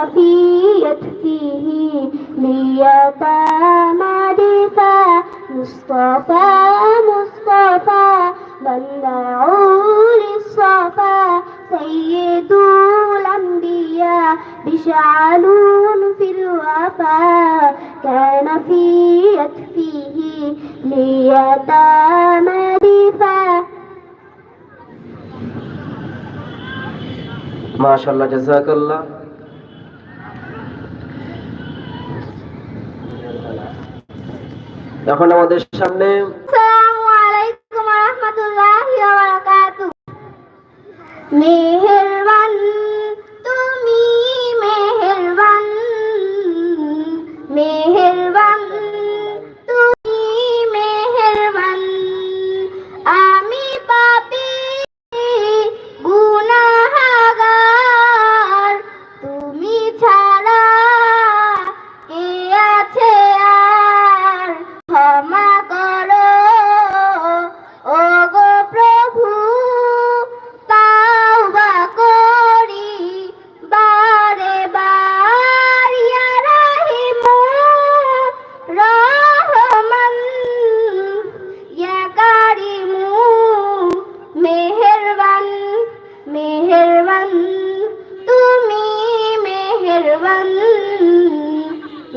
الشافي يكفيه ليتامى دفا مصطفى مصطفى مناع للصفا سيد الأنبياء بشعل في الوفا. كان في يكفيه ليتامى دفا ما شاء الله جزاك الله. এখন আমাদের সামনে আসসালামু আলাইকুম ওয়া রাহমাতুল্লাহি ওয়া বারাকাতুহু।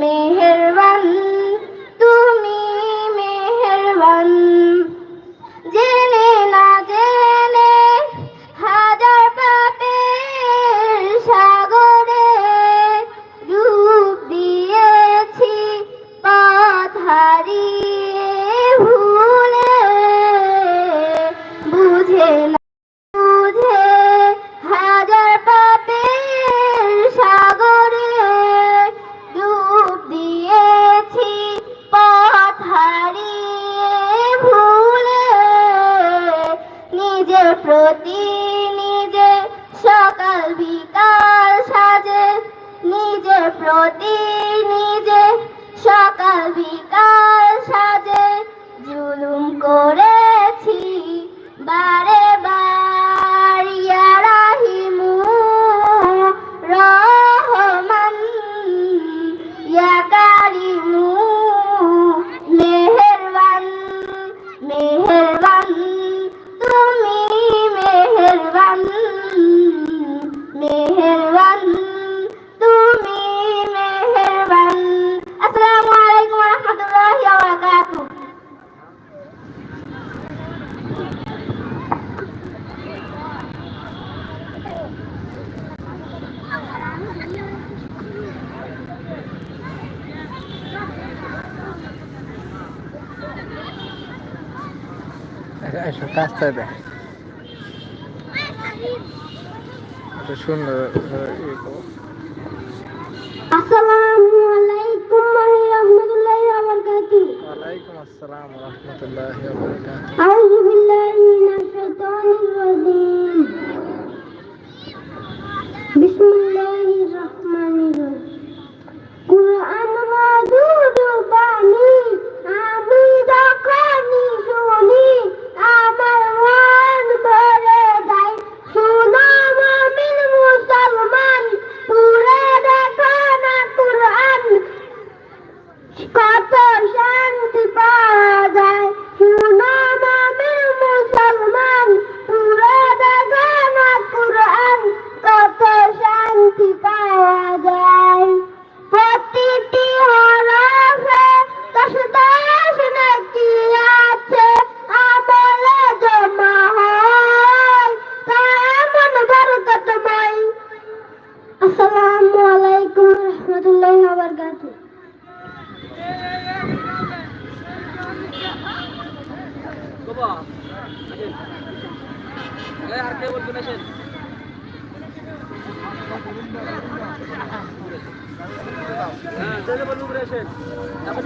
mehe এসব কাজটা দেখ এটা সুন্দর ইয়ে করো। আসসালামু আলাইকুম ওয়া রাহমাতুল্লাহি ওয়া বারাকাতুহু ওয়ালাইকুম আসসালাম রহমতুল্লাহ বরকাত أعوذ بالله من الشيطان الرجيم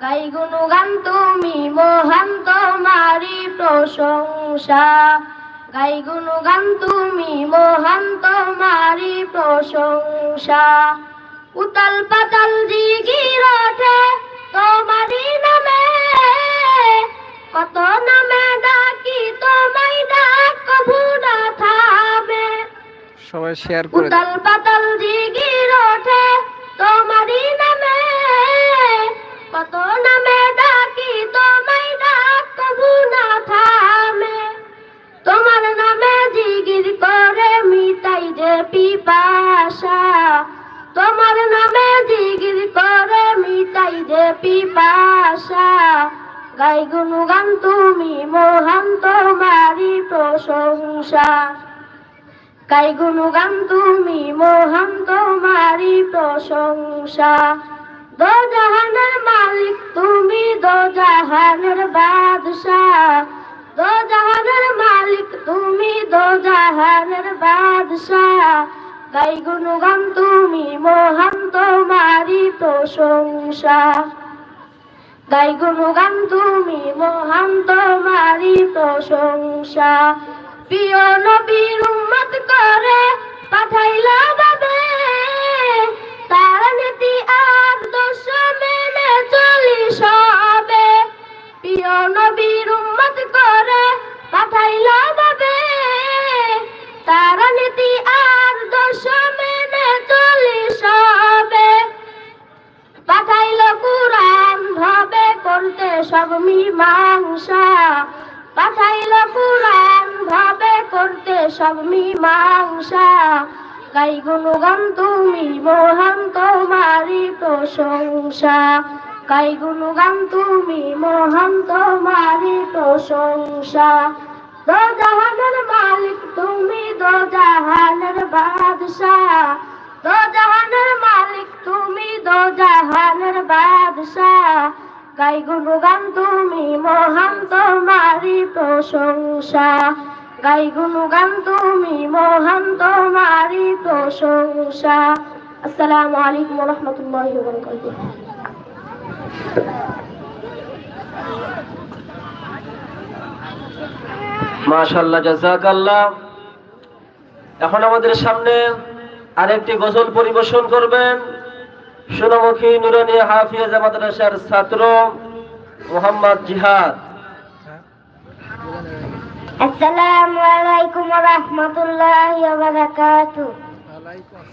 গাই গুণগান তুমি মহান তোমারি প্রশংসা গাই গুণগান তুমি মহান তোমারি প্রশংসা উতাল পাতাল জিগির ওঠে তোমারি নামে কত নামে ডাকি তোমায় ডাক কভু না থামে সবাই শেয়ার করে। উতাল পাতাল জিগির ওঠে তোমারি নামে কত নামে ডাকি, তোমায় ডাক না, থামে। তোমার নামে জিগির করে মিটাই যে পিপাসা। তোমার নামে জিগির করে মিটাই যে পিপাসা। গাই তুমি মহান তোমারি প্রশংসা। গাই গুণগান তুমি মহান তোমারি প্রশংসা। দো জাহানের মালিক তুমি দো জাহানের বাদশাহ। দো জাহানের মালিক তুমি দো জাহানের বাদশাহ। গাই গুণগান তুমি মহান তোমারি প্রশংসা গাই গুণগান তুমি মহান তোমারি প্রশংসা প্রিয় নবীর উম্মত করে পাঠাইলা বাবে তার নীতি আর দোষ মেনে সবে। প্রিয় নবীর করে পাঠাইলা বাবে। তার নীতি আর দোষ মেনে চলি সবে। পাঠাইল কুরান ভাবে করতে সব মীমাংসা পাঠাইল কুরান ভাবে করতে সব মীমাংসা গাই গুণগান তুমি মহান তোমারি প্রশংসা গাই গুণগান তুমি মহান তোমারি প্রশংসা দো জাহানের মালিক তুমি দো জাহানের বাদশাহ। দো মালিক তুমি দো জাহানের বাদশাহ। গাই গুণগান তুমি মহান তোমারি প্রশংসা গাই গুণগান তুমি মহান তোমারি প্রশংসা আসসালামু আলাইকুম রহমতুল্লাহি ওয়া জাজাকাল্লাহ এখন আমাদের সামনে আরেকটি গজল পরিবেশন করবেন সোনামুখী নুরানি হাফিজ মাদ্রাসার ছাত্র মোহাম্মদ জিহাদ? আসসালামু আলাইকুম রহমতুল্লাহি ওয়া বারাকাতুহু।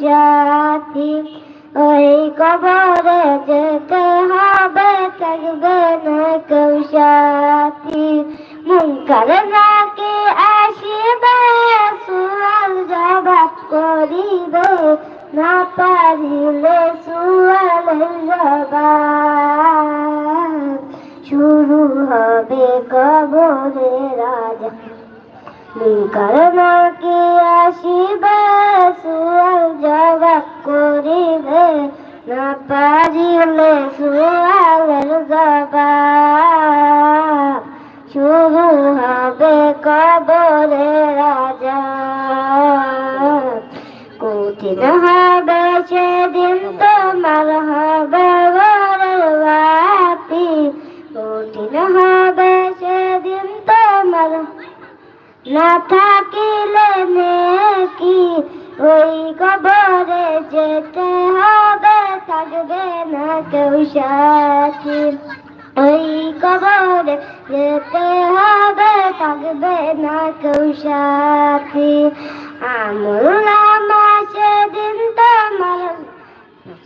সাথী ওই কবরে যেতে হবে থাকবে না কেউ সাথী। নাকি আসিবে, সুয়াল জবাব করিবে, না পারিলে সুয়াল জবাব। শুরু হবে কবরে রাজা মুনকার করিবে না পারিলে ওই কবরে যেতে হবে, থাকবে না কেউ সাথী। ওই কবরে যেতে হবে, থাকবে না কেউ সাথী। আমল নামা সেদিন তোমার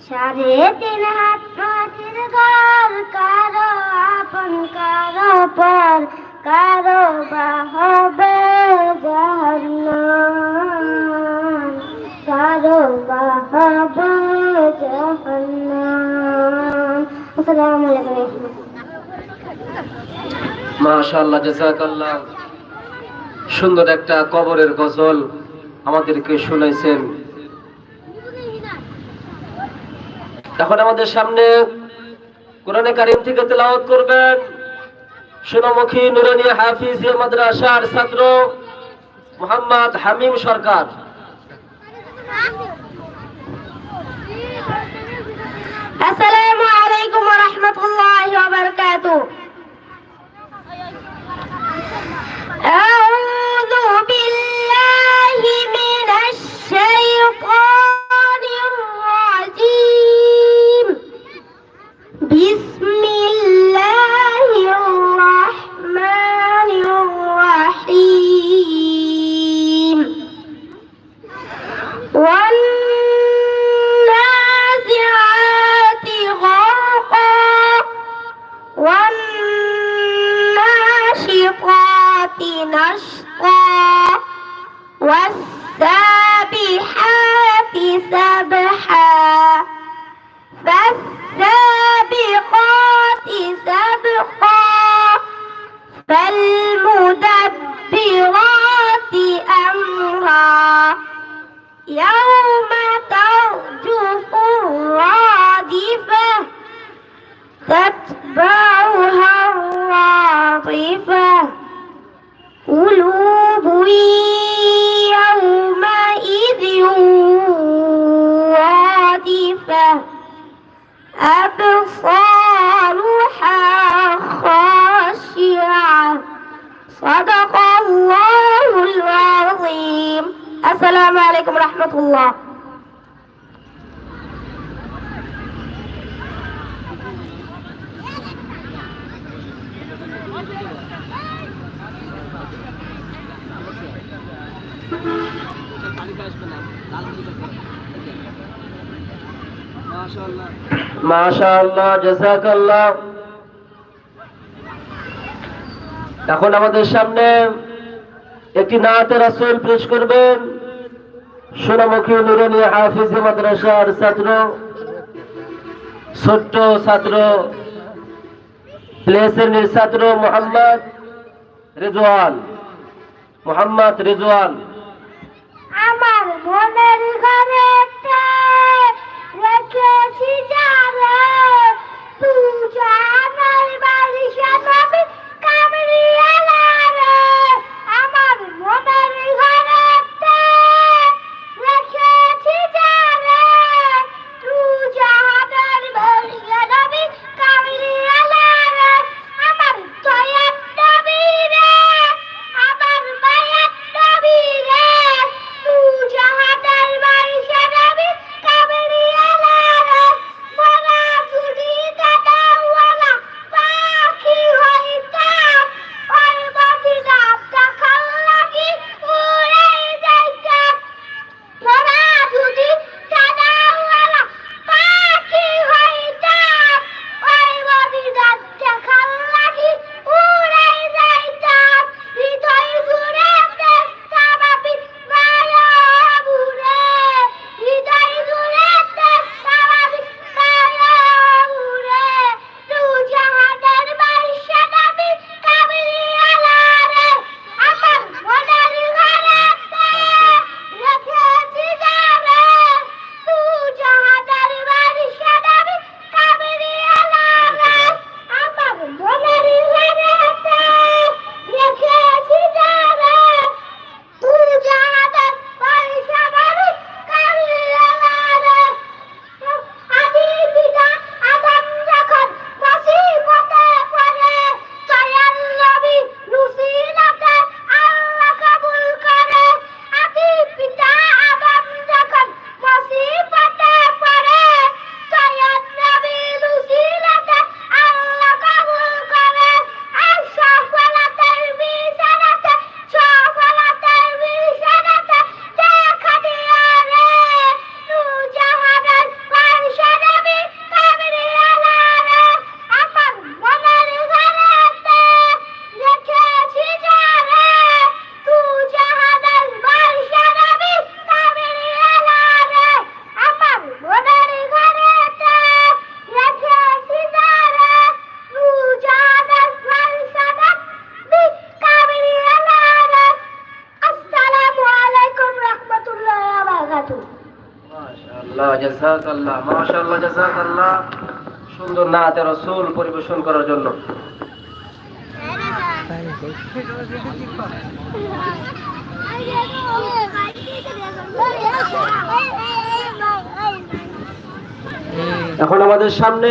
সাড়ে তিন হাত মাটির ঘর, কারও আপন, কারও পর, কারও বা হবে জাহান্নাম। সুন্দর একটা কবরের গজল আমাদেরকে শুনাইছেন। এখন আমাদের সামনে কোরআনে কারিম থেকে তেলাওয়াত করবেন। সোনামুখী নুরানি হাফিজ মাদ্রাসার ছাত্র মোহাম্মদ হামিম সরকার। আসসালামু والسابحات سبحا فالسابقات سبقا فالمدبرات أمرا. يوم আসসালামু আলাইকুম রহমতুল্লাহ। এখন আমাদের সামনে একটি নাতে রাসূল পেশ করবেন। সোনামুখী নুরানি হাফিজ মাদ্রাসার ছাত্র, ছোট্ট ছাত্র, প্লে শ্রেণির ছাত্র মোহাম্মদ রেজওয়ান মোহাম্মদ রেজওয়ান। আমার মনের ঘরে সুন্দর নাতে পরিবেশন করার জন্য। এখন আমাদের সামনে